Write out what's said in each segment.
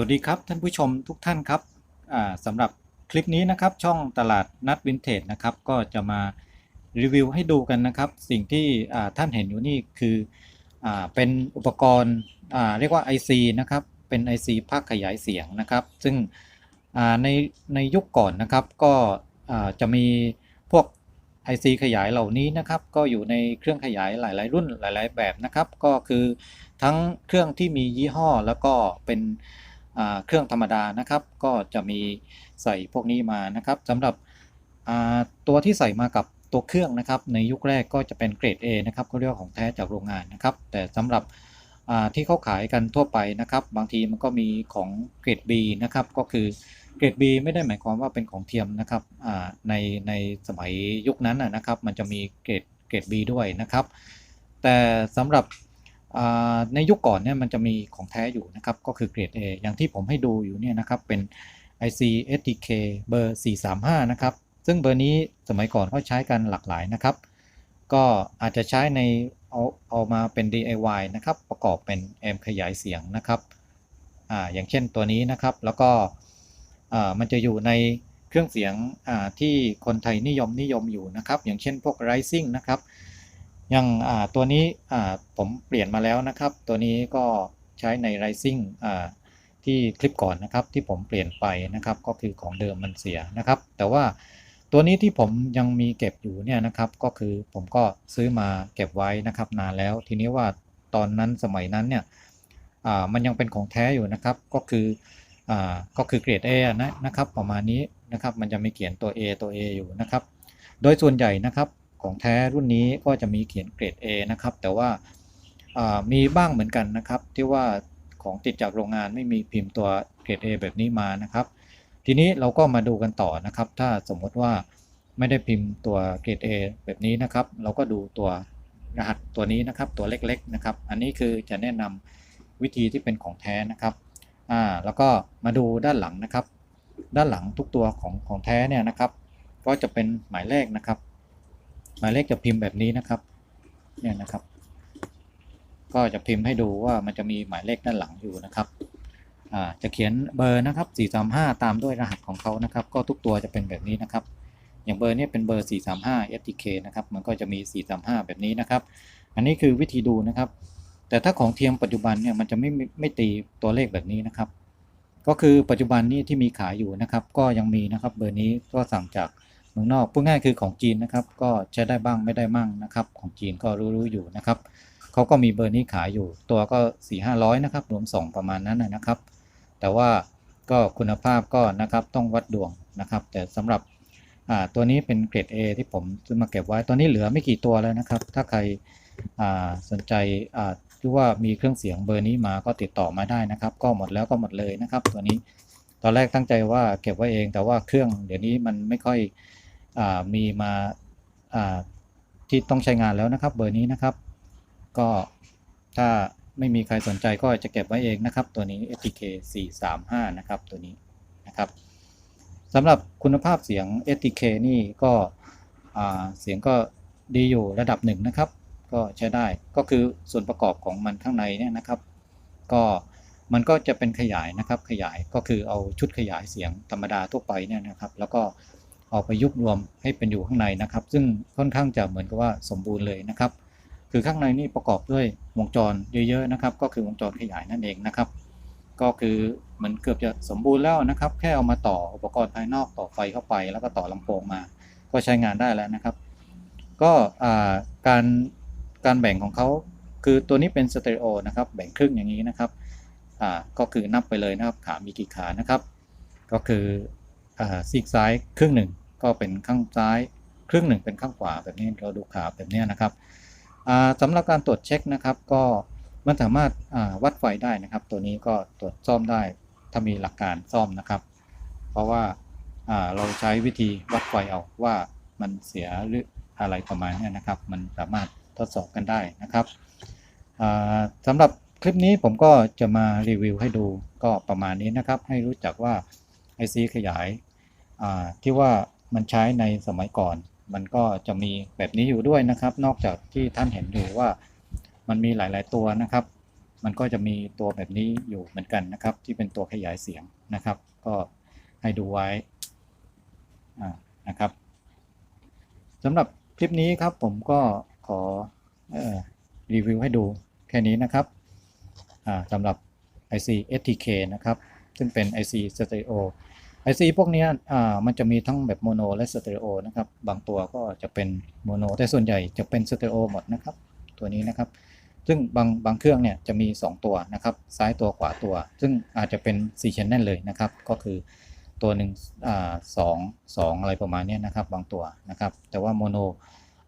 วัสดีครับท่านผู้ชมทุกท่านครับสำหรับคลิปนี้นะครับช่องตลาดนัดวินเทจนะครับก็จะมารีวิวให้ดูกันนะครับ สิ่งที่ท่านเห็นอยู่นี่คืออเป็นอุปกรณ์เรียกว่า IC นะครับเป็น IC ภาคขยายเสียงนะครับ ซึ่งในในยุคก่อนนะครับก็จะมีพวก IC ขยายเหล่านี้นะครับก็อยู่ในเครื่องขยายหลาย ๆ รุ่นหลาย ๆ แบบนะครับ ก็คือทั้งเครื่องที่มียี่ห้อแล้วก็เป็น เครื่องธรรมดานะครับ ก็จะมีใส่พวกนี้มานะครับสำหรับตัวที่ใส่มากับตัวเครื่องนะครับ ในยุคแรกก็จะเป็นเกรด A นะครับเขาเรียกของแท้จากโรงงานนะครับ แต่สำหรับที่เขาขายกันทั่วไปนะครับ บางทีมันก็มีของเกรด B นะครับ ก็คือเกรด B ไม่ได้หมายความว่าเป็นของเทียมนะครับในในสมัยยุคนั้นนะครับ มันจะมีเกรดเกรด B ด้วยนะครับ แต่สำหรับ ในยุคก่อนเนี่ยมันจะมีของแท้อยู่นะครับ ก็คือเกรด A อย่างที่ผมให้ดูอยู่เนี่ยนะครับ เป็น IC STK เบอร์ 435 นะครับ ซึ่งเบอร์นี้สมัยก่อนเขาใช้กันหลากหลายนะครับ ก็อาจจะใช้ในเอาเอามาเป็น DIY นะครับ ประกอบเป็นแอมป์ขยายเสียงนะครับออย่างเช่นตัวนี้นะครับ แล้วก็มันจะอยู่ในเครื่องเสียงที่คนไทยนิยมนิยมอยู่นะครับ อย่างเช่นพวก Rising นะครับ อย่างตัวนี้ผมเปลี่ยนมาแล้วนะครับ ตัวนี้ก็ใช้ใน Rising ที่คลิปก่อนนะครับที่ผมเปลี่ยนไปนะครับ ก็คือของเดิมมันเสียนะครับ แต่ว่าตัวนี้ที่ผมยังมีเก็บอยู่เนี่ยนะครับก็คือผมก็ซื้อมาเก็บไว้นะครับนานแล้ว ทีนี้ว่าตอนนั้นสมัยนั้นเนี่ยมันยังเป็นของแท้อยู่นะครับ ก็คืออก็คือเกรด A นะนะครับ ประมาณนี้นะครับ มันจะมีเขียนตัว A ตัว A อยู่นะครับ โดยส่วนใหญ่นะครับ ของแท้รุ่นนี้ก็จะมีเขียนเกรด A นะครับ แต่ว่ามีบ้างเหมือนกันนะครับ ที่ว่าของติดจากโรงงานไม่มีพิมพ์ตัวเกรด A แบบนี้มานะครับ ทีนี้เราก็มาดูกันต่อนะครับ ถ้าสมมติว่าไม่ได้พิมพ์ตัวเกรด A แบบนี้นะครับ เราก็ดูตัวรหัสตัวนี้นะครับตัวเล็กๆนะครับ อันนี้คือจะแนะนำวิธีที่เป็นของแท้นะครับอ่าแล้วก็มาดูด้านหลังนะครับ ด้านหลังทุกตัวของของแท้เนี่ยนะครับ ก็จะเป็นหมายเลขนะครับ หมายเลขจะพิมพ์แบบนี้นะครับ เนี่ยนะครับ ก็จะพิมพ์ให้ดูว่ามันจะมีหมายเลขด้านหลังอยู่นะครับอ่าจะเขียนเบอร์นะครับ 435 ตามด้วยรหัสของเขานะครับ ก็ทุกตัวจะเป็นแบบนี้นะครับ อย่างเบอร์นี้เป็นเบอร์ 435 FTK นะครับ มันก็จะมี 435 แบบนี้นะครับ อันนี้คือวิธีดูนะครับ แต่ถ้าของเทียมปัจจุบันเนี่ยมันจะไม่ไม่ไม่ตีตัวเลขแบบนี้นะครับ ก็คือปัจจุบันนี้ที่มีขายอยู่นะครับ ก็ยังมีนะครับ เบอร์นี้ก็สั่งจาก เมืองนอกพูดง่ายคือของจีนนะครับ ก็ใช้ได้บ้างไม่ได้มั่งนะครับ ของจีนก็รู้ๆอยู่นะครับเขาก็มีเบอร์นี้ขายอยู่ ตัวก็4 5 0 0นะครับรวมส่งประมาณนั้นนะครับ แต่ว่าก็คุณภาพก็นะครับต้องวัดดวงนะครับ แต่สำหรับตัวนี้เป็นเกรด A ที่ผมซื้อมาเก็บไว้ตอนนี้เหลือไม่กี่ตัวแล้วนะครับ ถ้าใครสนใจอ่าที่ว่ามีเครื่องเสียงเบอร์นี้มาก็ติดต่อมาได้นะครับ ก็หมดแล้วก็หมดเลยนะครับ ตัวนี้ตอนแรกตั้งใจว่าเก็บไว้เอง แต่ว่าเครื่องเดี๋ยวนี้มันไม่ค่อย มีมาที่ต้องใช้งานแล้วนะครับ เบอร์นี้นะครับ ก็ถ้าไม่มีใครสนใจก็จะเก็บไว้เองนะครับ ตัวนี้ STK 435นะครับตัวนี้นะครับสำหรับคุณภาพเสียง STK นี่ก็เสียงก็ดีอยู่ระดับหนึ่งนะครับ ก็ใช้ได้ก็คือส่วนประกอบของมันข้างในเนี่ยนะครับ ก็มันก็จะเป็นขยายนะครับขยายก็คือเอาชุดขยายเสียงธรรมดาทั่วไปเนี่ยนะครับ แล้วก็ เอาไปยุบรวมให้เป็นอยู่ข้างในนะครับ ซึ่งค่อนข้างจะเหมือนกับว่าสมบูรณ์เลยนะครับ คือข้างในนี่ประกอบด้วยวงจรเยอะๆนะครับ ก็คือวงจรขยายนั่นเองนะครับ ก็คือเหมันเกือบจะสมบูรณ์แล้วนะครับ แค่เอามาต่ออุปกรณ์ภายนอกต่อไฟเข้าไป แล้วก็ต่อลำโพงมา ก็ใช้งานได้แล้วนะครับ ก็การการแบ่งของเขาคือตัวนี้เป็นสเตอริโอนะครับ แบ่งครึ่งอย่างนี้นะครับก็คือนับไปเลยนะครับ ขามีกี่ขานะครับ ก็คือ ซีกซ้ายครึ่งหนึ่งก็เป็นข้างซ้าย ครึ่งหนึ่งเป็นข้างขวาแบบนี้เราดูขาแบบนี้นะครับอ่าสำหรับการตรวจเช็คนะครับก็มันสามารถวัดไฟได้นะครับ ตัวนี้ก็ตรวจซ่อมได้ถ้ามีหลักการซ่อมนะครับ เพราะว่าเราใช้วิธีวัดไฟเอาว่ามันเสียหรืออะไรประมาณนี้นะครับ มันสามารถทดสอบกันได้นะครับอ่าสำหรับคลิปนี้ผมก็จะมารีวิวให้ดูก็ประมาณนี้นะครับ ให้รู้จักว่า IC ขยาย ที่ว่ามันใช้ในสมัยก่อน มันก็จะมีแบบนี้อยู่ด้วยนะครับ นอกจากที่ท่านเห็นอยู่ว่ามันมีหลาย ๆ ตัวนะครับ มันก็จะมีตัวแบบนี้อยู่เหมือนกันนะครับ ที่เป็นตัวขยายเสียงนะครับ ก็ให้ดูไว้นะครับสำหรับคลิปนี้ครับผมก็ขอออรีวิวให้ดูแค่นี้นะครับสำหรับ IC STK นะครับ ซึ่งเป็น IC Stereo IC พวกนี้อ่ามันจะมีทั้งแบบโมโนและสเตอริโอนะครับ บางตัวก็จะเป็นโมโนแต่ส่วนใหญ่จะเป็นสเตอริโอหมดนะครับ ตัวนี้นะครับ ซึ่งบางบางเครื่องเนี่ยจะมี 2 ตัวนะครับ ซ้ายตัวขวาตัว ซึ่งอาจจะเป็น4 channel เลยนะครับ ก็คือตัวหนึ่งอ่าสองสองอะไรประมาณนี้นะครับ บางตัวนะครับ แต่ว่าโมโน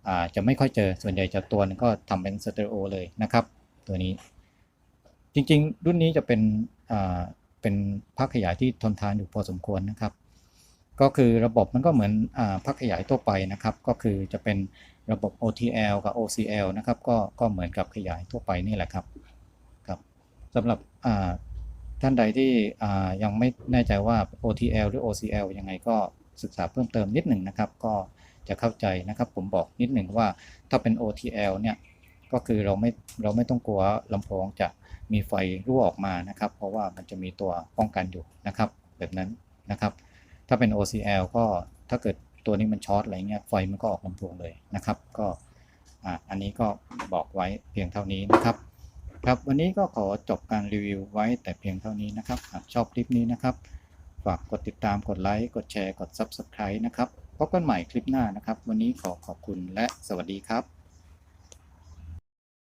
อ่าจะไม่ค่อยเจอส่วนใหญ่จะตัวนึงก็ทำเป็นสเตอริโอเลยนะครับ ตัวนี้ จริงๆ รุ่นนี้จะเป็นอ่า เป็นภาคขยายที่ทนทานอยู่พอสมควรนะครับ ก็คือระบบมันก็เหมือนอาภาคขยายทั่วไปนะครับ ก็คือจะเป็นระบบ OTL กับ OCL นะครับ ก็ก็เหมือนกับขยายทั่วไปนี่แหละครับครับสำหรับอ่าท่านใดที่อ่ายังไม่แน่ใจว่า OTL หรือ OCL ยังไงก็ศึกษาเพิ่มเติมนิดหนึ่งนะครับ ก็จะเข้าใจนะครับ ผมบอกนิดหนึ่งว่าถ้าเป็น OTL เนี่ยก็คือเราไม่เราไม่ต้องกลัวลำโพงจะ มีไฟรั่วออกมานะครับ เพราะว่ามันจะมีตัวป้องกันอยู่นะครับ แบบนั้นนะครับ ถ้าเป็น OCL ก็ถ้าเกิดตัวนี้มันช็อตอะไรเงี้ยไฟมันก็ออกลำโพงเลยนะครับ ก็อันนี้ก็บอกไว้เพียงเท่านี้นะครับ ครับวันนี้ก็ขอจบการรีวิวไว้แต่เพียงเท่านี้นะครับหากชอบคลิปนี้นะครับ ฝากกดติดตามกดไลค์กดแชร์กด Subscribe นะครับพบกันใหม่คลิปหน้านะครับ วันนี้ขอขอบคุณและสวัสดีครับ